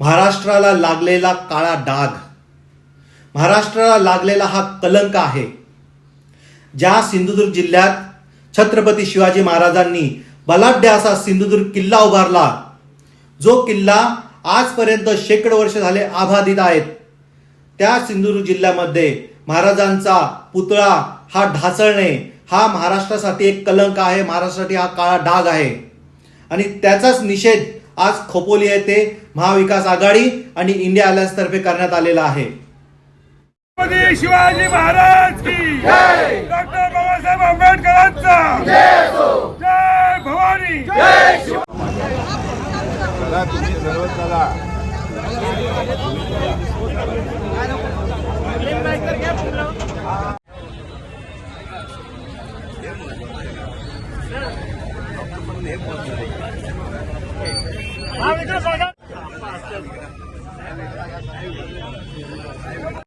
महाराष्ट्राला लागलेला काळा डाग. महाराष्ट्राला लागलेला हा कलंक आहे. ज्या सिंधुदुर्ग जिल्ह्यात छत्रपती शिवाजी महाराजांनी बलाढ्य असा सिंधुदुर्ग किल्ला उभारला जो किल्ला आजपर्यंत शेकडो वर्ष झाले आबाधित आहेत. त्या सिंधुदुर्ग जिल्ह्यामध्ये महाराजांचा पुतळा हा ढासळणे हा महाराष्ट्रासाठी एक कलंक आहे महाराष्ट्रासाठी हा काळा डाग आहे. आणि त्याचाच निषेध आज खोपोली येथे महाविकास आघाडी आणि इंडिया अलायन्स तर्फे करण्यात आलेला आहे. शिवाजी महाराज की डॉक्टर बाबासाहेब आंबेडकरांचा! जय भवानी! चला तुम्ही सर्व चला.